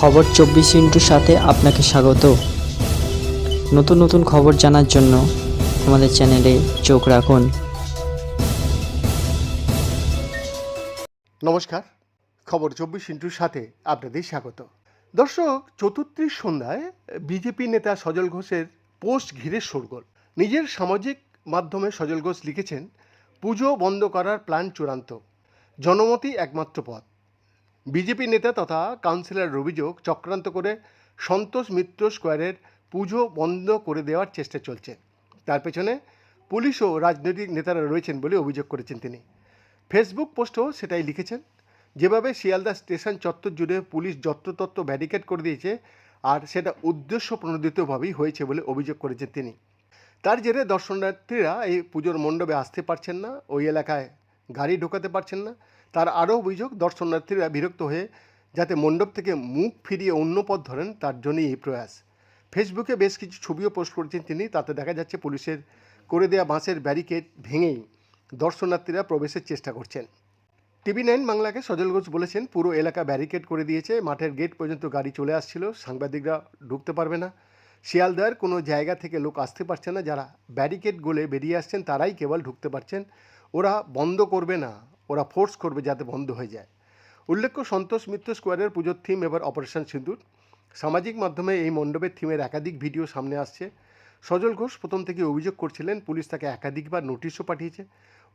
খবর চব্বিশ ইন্টুর সাথে আপনাকে স্বাগত। নতুন নতুন খবর জানার জন্য আমাদের চ্যানেলে চোখ রাখুন। নমস্কার, খবর চব্বিশ ইন্টুর সাথে আপনাদের স্বাগত। দর্শক চতুর্থীর সন্ধ্যায় বিজেপি নেতা সজল ঘোষের পোস্ট ঘিরে শোরগোল। নিজের সামাজিক মাধ্যমে সজল ঘোষ লিখেছেন, পুজো বন্ধ করার প্ল্যান চূড়ান্ত। জনমতই একমাত্র পথ। বিজেপি নেতা তথা কাউন্সিলর অভিযোগ চক্রান্ত করে সন্তোষ মিত্র স্কোয়ারের পুজো বন্ধ করে দেওয়ার চেষ্টা চলছে। তার পেছনে পুলিশ ও রাজনৈতিক নেতারা রয়েছেন বলে অভিযোগ করেছেন তিনি। ফেসবুক পোস্টও সেটাই লিখেছেন। যেভাবে শিয়ালদা স্টেশন চত্বর জুড়ে পুলিশ যত্রতত্ত্ব ব্যারিকেড করে দিয়েছে আর সেটা উদ্দেশ্য প্রণোদিতভাবেই হয়েছে বলে অভিযোগ করেছেন তিনি। তার জেরে দর্শনার্থীরা এই পুজোর মণ্ডপে আসতে পারছেন না, ওই এলাকায় গাড়ি ঢোকাতে পারছেন না তার আরও অভিযোগ, দর্শনার্থীরা বিরক্ত হয়ে যাতে মণ্ডপ থেকে মুখ ফিরিয়ে অন্য পথ ধরেন, তার জন্যই এই প্রয়াস। ফেসবুকে বেশ কিছু ছবিও পোস্ট করেছেন তিনি। তাতে দেখা যাচ্ছে পুলিশের করে দেওয়া বাঁশের ব্যারিকেড ভেঙেই দর্শনার্থীরা প্রবেশের চেষ্টা করছেন। টিভি নাইন বাংলাকে সজল ঘোষ বলেছেন, পুরো এলাকা ব্যারিকেড করে দিয়েছে, মাঠের গেট পর্যন্ত গাড়ি চলে আসছিল, সাংবাদিকরা ঢুকতে পারবে না। শিয়ালদার কোনো জায়গা থেকে লোক আসতে পারছে না, যারা ব্যারিকেড গলে বেরিয়ে আসছেন, তারাই কেবল ঢুকতে পারছেন। ওরা বন্ধ করবে না ওরা ফোর্স করবে যাতে বন্ধ হয়ে যায়। উল্লেখ্য, সন্তোষ মিত্র স্কোয়ারের পুজোর থিম এবার অপারেশন সিঁদুর। সামাজিক মাধ্যমে এই মণ্ডপের থিমের একাধিক ভিডিও সামনে আসছে। সজল ঘোষ প্রথম থেকে অভিযোগ করছিলেন, পুলিশ তাকে একাধিকবার নোটিশও পাঠিয়েছে।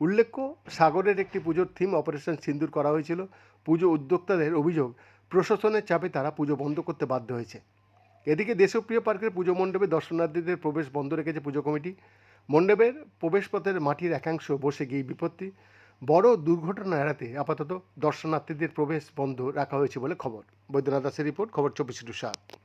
উল্লেখ্য, সাগরের একটি পুজোর থিম অপারেশন সিন্দুর করা হয়েছিল। পুজো উদ্যোক্তাদের অভিযোগ, প্রশাসনের চাপে তারা পুজো বন্ধ করতে বাধ্য হয়েছে। এদিকে দেশপ্রিয় পার্কের পুজো মণ্ডপে দর্শনার্থীদের প্রবেশ বন্ধ রেখেছে পুজো কমিটি। মণ্ডপের প্রবেশপথের মাটির একাংশ বসে গিয়ে বিপত্তি। বড় দুর্ঘটনা এড়াতে আপাতত দর্শনার্থীদের প্রবেশ বন্ধ রাখা হয়েছে বলে খবর। বৈদ্যনাথ দাসের রিপোর্ট, খবর চব্বিশ টু সাত।